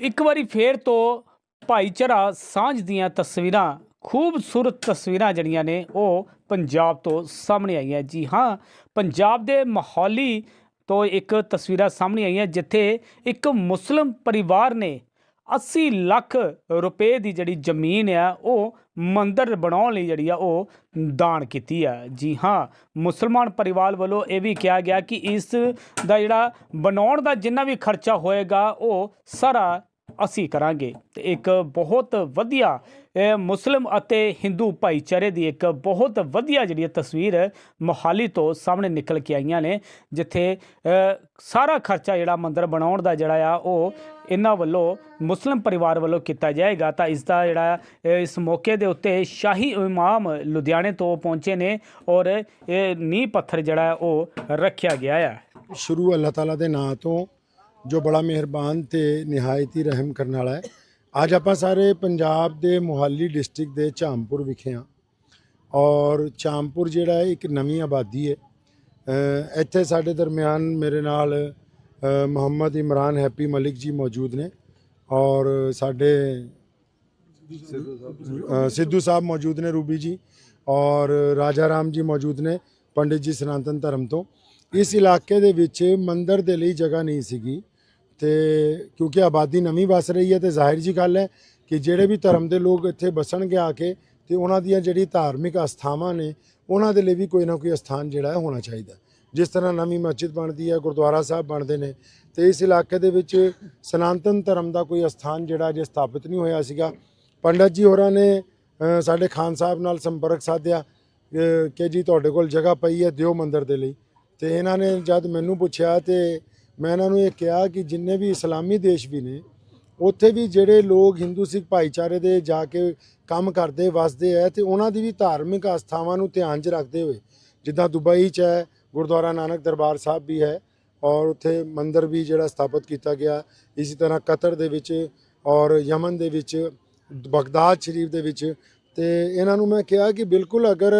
ਇੱਕ ਵਾਰੀ ਫੇਰ ਤੋਂ ਭਾਈਚਾਰਾ ਸਾਂਝ ਦੀਆਂ ਤਸਵੀਰਾਂ, ਖੂਬਸੂਰਤ ਤਸਵੀਰਾਂ ਜਿਹੜੀਆਂ ਨੇ, ਉਹ ਪੰਜਾਬ ਤੋਂ ਸਾਹਮਣੇ ਆਈਆਂ। ਜੀ ਹਾਂ, ਪੰਜਾਬ ਦੇ ਮੋਹਾਲੀ ਤੋਂ ਇੱਕ ਤਸਵੀਰਾਂ ਸਾਹਮਣੇ ਆਈਆਂ, ਜਿੱਥੇ ਇੱਕ ਮੁਸਲਮ ਪਰਿਵਾਰ ਨੇ 80 ਲੱਖ ਰੁਪਏ ਦੀ ਜਿਹੜੀ ਜ਼ਮੀਨ ਆ, ਉਹ ਮੰਦਰ ਬਣਾਉਣ ਲਈ ਜਿਹੜੀ ਆ, ਉਹ ਦਾਨ ਕੀਤੀ ਆ। ਜੀ ਹਾਂ, ਮੁਸਲਮਾਨ ਪਰਿਵਾਰ ਵੱਲੋਂ ਇਹ ਵੀ ਕਿਹਾ ਗਿਆ ਕਿ ਇਸ ਦਾ ਜਿਹੜਾ ਬਣਾਉਣ ਦਾ ਜਿੰਨਾ ਵੀ ਖਰਚਾ ਹੋਏਗਾ, ਉਹ ਸਾਰਾ ਅਸੀਂ ਕਰਾਂਗੇ। ਤੇ ਇੱਕ ਬਹੁਤ ਵਧੀਆ ਇਹ ਮੁਸਲਿਮ ਅਤੇ ਹਿੰਦੂ ਭਾਈਚਾਰੇ ਦੀ ਇੱਕ ਬਹੁਤ ਵਧੀਆ ਜਿਹੜੀ ਇਹ ਤਸਵੀਰ ਮੋਹਾਲੀ ਤੋਂ ਸਾਹਮਣੇ ਨਿਕਲ ਕੇ ਆਈਆਂ ਨੇ, ਜਿੱਥੇ ਸਾਰਾ ਖਰਚਾ ਜਿਹੜਾ ਮੰਦਰ ਬਣਾਉਣ ਦਾ ਜਿਹੜਾ ਆ, ਉਹ ਇਹਨਾਂ ਵੱਲੋਂ ਮੁਸਲਿਮ ਪਰਿਵਾਰ ਵੱਲੋਂ ਕੀਤਾ ਜਾਏਗਾ। ਤਾਂ ਇਸ ਦਾ ਜਿਹੜਾ ਇਸ ਮੌਕੇ ਦੇ ਉੱਤੇ ਸ਼ਾਹੀ ਇਮਾਮ ਲੁਧਿਆਣੇ ਤੋਂ ਪਹੁੰਚੇ ਨੇ ਔਰ ਇਹ ਨੀਂਹ ਪੱਥਰ ਜਿਹੜਾ ਉਹ ਰੱਖਿਆ ਗਿਆ ਆ। ਸ਼ੁਰੂ ਅੱਲਾਹ ਤਾਲਾ ਦੇ ਨਾਂ ਤੋਂ ਜੋ ਬੜਾ ਮਿਹਰਬਾਨ ਤੇ ਨਿਹਾਇਤ ਹੀ ਰਹਿਮ ਕਰਨ ਵਾਲਾ ਹੈ। ਅੱਜ ਆਪਾਂ ਸਾਰੇ ਪੰਜਾਬ ਦੇ ਮੋਹਾਲੀ ਡਿਸਟ੍ਰਿਕਟ ਦੇ ਝਾਮਪੁਰ ਵਿਖੇ ਹਾਂ। ਔਰ ਝਾਮਪੁਰ ਜਿਹੜਾ ਇੱਕ ਨਵੀਂ ਆਬਾਦੀ ਹੈ। ਇੱਥੇ ਸਾਡੇ ਦਰਮਿਆਨ ਮੇਰੇ ਨਾਲ ਮੁਹੰਮਦ ਇਮਰਾਨ ਹੈਪੀ ਮਲਿਕ ਜੀ ਮੌਜੂਦ ਨੇ। ਔਰ ਸਾਡੇ ਸਿੱਧੂ ਸਾਹਿਬ ਮੌਜੂਦ ਨੇ, ਰੂਬੀ ਜੀ। ਔਰ ਰਾਜਾ ਰਾਮ ਜੀ ਮੌਜੂਦ ਨੇ, ਪੰਡਿਤ ਜੀ ਸਨਾਤਨ ਧਰਮ ਤੋਂ। ਇਸ ਇਲਾਕੇ ਦੇ ਵਿੱਚ ਮੰਦਰ ਦੇ ਲਈ ਜਗ੍ਹਾ ਨਹੀਂ ਸੀਗੀ। ਤੇ ਕਿਉਂਕਿ ਆਬਾਦੀ ਨਵੀਂ ਵਸ ਰਹੀ ਹੈ ਤੇ ਜ਼ਾਹਿਰ ਜੀ ਗੱਲ ਹੈ ਕਿ ਜਿਹੜੇ ਵੀ ਧਰਮ ਦੇ ਲੋਕ ਇੱਥੇ ਬਸਣਗੇ ਆ ਕੇ ਤੇ ਉਹਨਾਂ ਦੀਆਂ ਜਿਹੜੀ ਧਾਰਮਿਕ ਆਸਥਾਵਾਂ ਨੇ, ਉਹਨਾਂ ਦੇ ਲਈ ਵੀ ਕੋਈ ਨਾ ਕੋਈ ਸਥਾਨ ਜਿਹੜਾ ਹੈ ਹੋਣਾ ਚਾਹੀਦਾ। ਜਿਸ ਤਰ੍ਹਾਂ ਨਵੀਂ ਮਸਜਿਦ ਬਣਦੀ ਹੈ, ਗੁਰਦੁਆਰਾ ਸਾਹਿਬ ਬਣਦੇ ਨੇ, ਤੇ ਇਸ ਇਲਾਕੇ ਦੇ ਵਿੱਚ ਸਨਾਤਨ ਧਰਮ ਦਾ ਕੋਈ ਸਥਾਨ ਜਿਹੜਾ ਜੇ ਸਥਾਪਿਤ ਨਹੀਂ ਹੋਇਆ ਸੀਗਾ। ਪੰਡਤ ਜੀ ਹੋਰਾਂ ਨੇ ਸਾਡੇ ਖਾਨ ਸਾਹਿਬ ਨਾਲ ਸੰਪਰਕ ਸਾਧਿਆ ਕਿ ਜੀ ਤੁਹਾਡੇ ਕੋਲ ਜਗ੍ਹਾ ਪਈ ਹੈ ਦਿਓ ਮੰਦਰ ਦੇ ਲਈ। ਤੇ ਇਹਨਾਂ ਨੇ ਜਦ ਮੈਨੂੰ ਪੁੱਛਿਆ ਤੇ ਮੈਂ ਇਹਨਾਂ ਨੂੰ ਇਹ ਕਿਹਾ ਕਿ ਜਿੰਨੇ ਵੀ ਇਸਲਾਮੀ ਦੇਸ਼ ਵੀ ਨੇ, ਉੱਥੇ ਵੀ ਜਿਹੜੇ ਲੋਕ ਹਿੰਦੂ ਸਿੱਖ ਭਾਈਚਾਰੇ ਦੇ ਜਾ ਕੇ ਕੰਮ ਕਰਦੇ, ਵਸਦੇ ਐ ਤੇ ਉਹਨਾਂ ਦੀ ਵੀ ਧਾਰਮਿਕ ਆਸਥਾਵਾਂ ਨੂੰ ਧਿਆਨ 'ਚ ਰੱਖਦੇ ਹੋਏ, ਜਿੱਦਾਂ ਦੁਬਈ 'ਚ ਹੈ, ਗੁਰਦੁਆਰਾ ਨਾਨਕ ਦਰਬਾਰ ਸਾਹਿਬ ਵੀ ਹੈ, ਔਰ ਉੱਥੇ ਮੰਦਰ ਵੀ ਜਿਹੜਾ ਸਥਾਪਿਤ ਕੀਤਾ ਗਿਆ, ਇਸੇ ਤਰ੍ਹਾਂ ਕਤਰ ਦੇ ਵਿੱਚ ਔਰ ਯਮਨ ਦੇ ਵਿੱਚ, ਬਗਦਾਦ ਸ਼ਰੀਫ ਦੇ ਵਿੱਚ, ਤੇ ਇਹਨਾਂ ਨੂੰ ਮੈਂ ਕਿਹਾ ਕਿ ਬਿਲਕੁਲ ਅਗਰ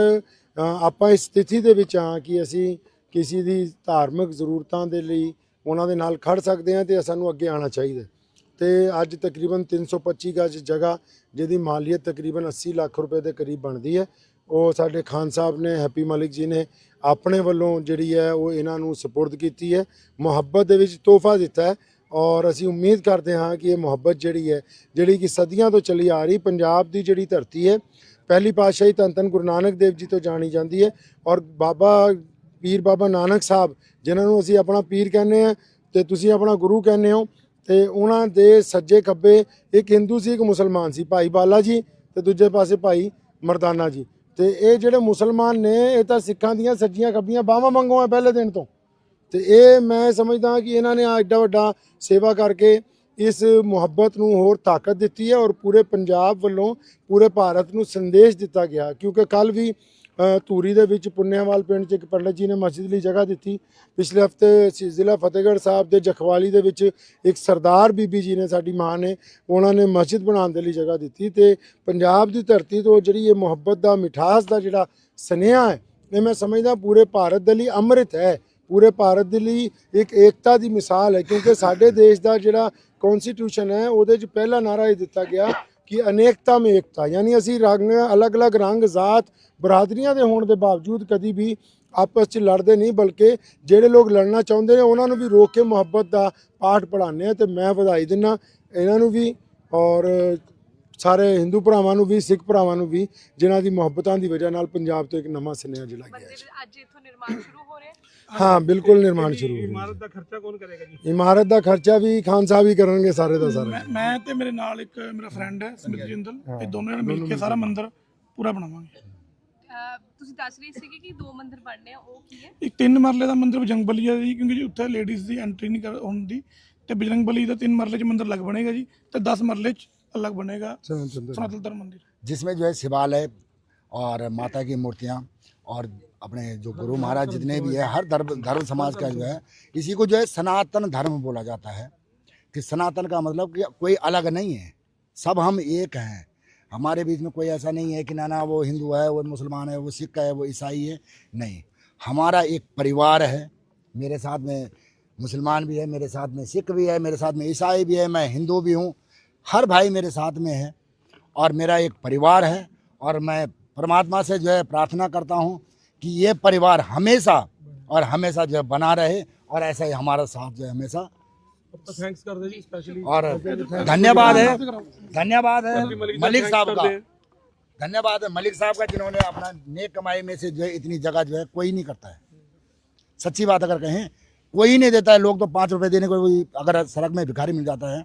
ਆਪਾਂ ਇਸ ਸਥਿਤੀ ਦੇ ਵਿੱਚ ਆ ਕਿ ਅਸੀਂ ਕਿਸੇ ਦੀ ਧਾਰਮਿਕ ਜ਼ਰੂਰਤਾਂ ਦੇ ਲਈ ਉਹਨਾਂ ਦੇ ਨਾਲ ਖੜ ਸਕਦੇ ਹਾਂ ਤੇ ਸਾਨੂੰ ਅੱਗੇ ਆਉਣਾ ਚਾਹੀਦਾ ਤੇ ਅੱਜ ਤਕਰੀਬਨ 325 ਗਜ ਜਗ੍ਹਾ ਜਿਹਦੀ ਮਾਲੀਅਤ ਤਕਰੀਬਨ 80 ਲੱਖ ਰੁਪਏ ਦੇ ਕਰੀਬ ਬਣਦੀ ਹੈ। ਉਹ ਸਾਡੇ ਖਾਨ ਸਾਹਿਬ ਨੇ, ਹੈਪੀ ਮਲਿਕ ਜੀ ਨੇ ਆਪਣੇ ਵੱਲੋਂ ਜਿਹੜੀ ਹੈ ਉਹ ਇਹਨਾਂ ਨੂੰ ਸਪੁਰਦ ਕੀਤੀ ਹੈ। ਮੁਹੱਬਤ ਦੇ ਵਿੱਚ ਤੋਹਫਾ ਦਿੱਤਾ ਹੈ ਔਰ ਅਸੀਂ ਉਮੀਦ ਕਰਦੇ ਹਾਂ ਕਿ ਇਹ ਮੁਹੱਬਤ ਜਿਹੜੀ ਹੈ, ਜਿਹੜੀ ਕਿ ਸਦੀਆਂ ਤੋਂ ਚੱਲੀ ਆ ਰਹੀ ਪੰਜਾਬ ਦੀ ਜਿਹੜੀ ਧਰਤੀ ਹੈ, ਪਹਿਲੀ ਪਾਤਸ਼ਾਹੀ ਧੰਨ ਧੰਨ ਗੁਰੂ ਨਾਨਕ ਦੇਵ ਜੀ ਤੋਂ ਜਾਣੀ ਜਾਂਦੀ ਹੈ ਔਰ ਬਾਬਾ ਪੀਰ ਬਾਬਾ ਨਾਨਕ ਸਾਹਿਬ, ਜਿਨ੍ਹਾਂ ਨੂੰ ਅਸੀਂ ਆਪਣਾ ਪੀਰ ਕਹਿੰਦੇ ਆ ਤੇ ਤੁਸੀਂ ਆਪਣਾ ਗੁਰੂ ਕਹਿੰਦੇ ਹੋ, ਤੇ ਉਹਨਾਂ ਦੇ ਸੱਜੇ ਖੱਬੇ ਇੱਕ ਹਿੰਦੂ ਸੀ, ਇੱਕ ਮੁਸਲਮਾਨ ਸੀ, ਭਾਈ ਬਾਲਾ ਜੀ ਤੇ ਦੂਜੇ ਪਾਸੇ ਭਾਈ ਮਰਦਾਨਾ ਜੀ। ਤੇ ਇਹ ਜਿਹੜੇ ਮੁਸਲਮਾਨ ਨੇ, ਇਹ ਤਾਂ ਸਿੱਖਾਂ ਦੀਆਂ ਸੱਜੀਆਂ ਖੱਬੀਆਂ ਬਾਹਾਂ ਮੰਗੋ ਆ ਪਹਿਲੇ ਦਿਨ ਤੋਂ। ਤੇ ਇਹ ਮੈਂ ਸਮਝਦਾ ਕਿ ਇਹਨਾਂ ਨੇ ਐਡਾ ਵੱਡਾ ਸੇਵਾ ਕਰਕੇ ਇਸ ਮੁਹੱਬਤ ਨੂੰ ਹੋਰ ਤਾਕਤ ਦਿੱਤੀ ਹੈ ਔਰ ਪੂਰੇ ਪੰਜਾਬ ਵੱਲੋਂ ਪੂਰੇ ਭਾਰਤ ਨੂੰ ਸੰਦੇਸ਼ ਦਿੱਤਾ ਗਿਆ, ਕਿਉਂਕਿ ਕੱਲ ਵੀ ਧੂਰੀ ਦੇ ਵਿੱਚ ਪੁੰਨਿਆਵਾਲ ਪਿੰਡ 'ਚ ਇੱਕ ਪੰਡਤ ਜੀ ਨੇ ਮਸਜਿਦ ਲਈ ਜਗ੍ਹਾ ਦਿੱਤੀ। ਪਿਛਲੇ ਹਫ਼ਤੇ ਜ਼ਿਲ੍ਹਾ ਫਤਿਹਗੜ੍ਹ ਸਾਹਿਬ ਦੇ ਜਖਵਾਲੀ ਦੇ ਵਿੱਚ ਇੱਕ ਸਰਦਾਰ ਬੀਬੀ ਜੀ ਨੇ ਸਾਡੀ ਮਾਂ ਨੇ, ਉਹਨਾਂ ਨੇ ਮਸਜਿਦ ਬਣਾਉਣ ਦੇ ਲਈ ਜਗ੍ਹਾ ਦਿੱਤੀ ਤੇ ਪੰਜਾਬ ਦੀ ਧਰਤੀ ਤੋਂ ਜਿਹੜੀ ਇਹ ਮੁਹੱਬਤ ਦਾ, ਮਿਠਾਸ ਦਾ ਜਿਹੜਾ ਸਨੇਹਾ ਹੈ, ਇਹ ਮੈਂ ਸਮਝਦਾ ਪੂਰੇ ਭਾਰਤ ਦੇ ਲਈ ਅੰਮ੍ਰਿਤ ਹੈ। ਪੂਰੇ ਭਾਰਤ ਦੇ ਲਈ ਇੱਕ ਏਕਤਾ ਦੀ ਮਿਸਾਲ ਹੈ ਕਿਉਂਕਿ ਸਾਡੇ ਦੇਸ਼ ਦਾ ਜਿਹੜਾ ਕਨਸਟੀਟਿਊਸ਼ਨ ਹੈ, ਉਹਦੇ 'ਚ ਪਹਿਲਾ ਨਾਰਾ ਇਹ ਦਿੱਤਾ ਗਿਆ ਕਿ ਅਨੇਕਤਾ ਮੇਂ ਏਕਤਾ, ਯਾਨੀ ਅਸੀਂ ਰੰਗ, ਅਲੱਗ-ਅਲੱਗ ਰੰਗ, ਜ਼ਾਤ, ਬਰਾਦਰੀਆਂ ਦੇ ਹੋਣ ਦੇ ਬਾਵਜੂਦ ਕਦੀ ਵੀ ਆਪਸ 'ਚ ਲੜਦੇ ਨਹੀਂ, ਬਲਕਿ ਜਿਹੜੇ ਲੋਕ ਲੜਨਾ ਚਾਹੁੰਦੇ ਨੇ, ਉਹਨਾਂ ਨੂੰ ਵੀ ਰੋਕ ਕੇ ਮੁਹੱਬਤ ਦਾ ਪਾਠ ਪੜ੍ਹਾਉਂਦੇ ਆ ਤੇ ਮੈਂ ਵਧਾਈ ਦਿੰਨਾ ਇਹਨਾਂ ਨੂੰ ਵੀ ਔਰ ਸਾਰੇ ਹਿੰਦੂ ਭਰਾਵਾਂ ਨੂੰ ਵੀ, ਸਿੱਖ ਭਰਾਵਾਂ ਨੂੰ ਵੀ, ਜਿਨ੍ਹਾਂ ਦੀ ਮੁਹੱਬਤਾਂ ਦੀ ਵਜ੍ਹਾ ਨਾਲ ਪੰਜਾਬ ਤੋਂ ਇੱਕ ਨਵਾਂ ਸੁਨੇਹਾ ਜਿਹੜਾ ਗਿਆ ਅੱਜ ਇੱਥੋਂ ਨਿਰਮਾਣ ਸ਼ੁਰੂ ਹੋ ਰਿਹਾ ਹੈ ਹਾਂ ਬਿਲਕੁਲ ਨਿਰਮਾਣ ਸ਼ੁਰੂ ਹੋ ਇਮਾਰਤ ਗਿਆ ਦਾ ਖਰਚਾ ਕੌਣ ਕਰੇਗਾ ਜੀ ਇਮਾਰਤ ਦਾ ਖਰਚਾ ਵੀ ਖਾਨ ਸਾਹਿਬ ਹੀ ਕਰਨਗੇ ਸਾਰੇ ਦਾ ਸਾਰਾ ਮੈਂ ਮੈਂ ਤੇ ਮੇਰੇ ਨਾਲ ਇੱਕ ਮੇਰਾ ਫਰੈਂਡ ਹੈ ਸਮਿਤ ਜਿੰਦਲ ਇਹ ਦੋਨੋਂ ਜਣੇ ਮਿਲ ਕੇ ਸਾਰਾ ਮੰਦਿਰ ਪੂਰਾ ਬਣਾਵਾਂਗੇ ਅਹ ਤੁਸੀਂ ਦੱਸ ਰਹੇ ਸੀਗੇ ਕਿ ਦੋ ਮੰਦਿਰ ਬਣਨੇ ਆ ਉਹ ਕੀ ਹੈ ਇੱਕ ਤਿੰਨ ਮਰਲੇ ਦਾ ਮੰਦਿਰ ਬਜਰੰਗ ਬਲੀ ਹੈ ਜੀ ਕਿਉਂਕਿ ਜੀ ਉੱਥੇ ਲੇਡੀਜ਼ ਦੀ ਐਂਟਰੀ ਨਹੀਂ ਕਰ ਹੁੰਦੀ ਤੇ ਬਜਰੰਗ ਬਲੀ ਦਾ ਤਿੰਨ ਮਰਲੇ 'ਚ ਮੰਦਿਰ ਲੱਗ ਬਣੇਗਾ ਜੀ ਤੇ 10 ਮਰਲੇ 'ਚ ਅਲੱਗ ਬਣੇਗਾ ਸਨਾਤਨ ਧਰਮ ਮੰਦਿਰ जिसमें जो है शिवालय और माता की मूर्तियाँ और अपने जो गुरु महाराज जितने भी है हर धर्म धर्म समाज का जो है। इसी को जो है सनातन धर्म बोला जाता है। कि सनातन का मतलब कि कोई अलग नहीं है। सब हम एक हैं। हमारे बीच में कोई ऐसा नहीं है कि ना ना वो हिंदू है वो मुसलमान है वो सिख है वो ईसाई है। नहीं। हमारा एक परिवार है। मेरे साथ में मुसलमान भी है मेरे साथ में सिख भी है मेरे साथ में ईसाई भी है मैं हिंदू भी हूँ। हर भाई मेरे साथ में है और मेरा एक परिवार है और मैं परमात्मा से जो है प्रार्थना करता हूँ कि ये परिवार हमेशा और हमेशा जो है बना रहे और ऐसा ही हमारा साथ जो है हमेशा। थैंक्स कर स्पेशली और धन्यवाद है धन्यवाद है मलिक साहब का। धन्यवाद है मलिक साहब का जिन्होंने अपना नेक कमाई में से जो है इतनी जगह जो है कोई नहीं करता है। सच्ची बात अगर कहें कोई नहीं देता है लोग तो पाँच रुपए देने को अगर सड़क में भिखारी मिल जाता है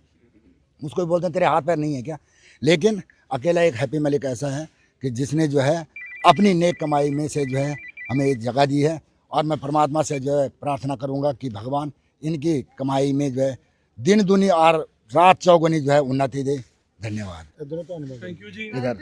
उसको भी बोलते हैं तेरे हाथ पैर नहीं है क्या? लेकिन अकेला एक हैप्पी मलिक ऐसा है कि जिसने जो है अपनी नेक कमाई में से जो है हमें एक जगह दी है। और मैं परमात्मा से जो है प्रार्थना करूँगा कि भगवान इनकी कमाई में जो है दिन दुनी और रात चौगुनी जो है उन्नति दे। धन्यवाद। थैंक यू जी। इधर।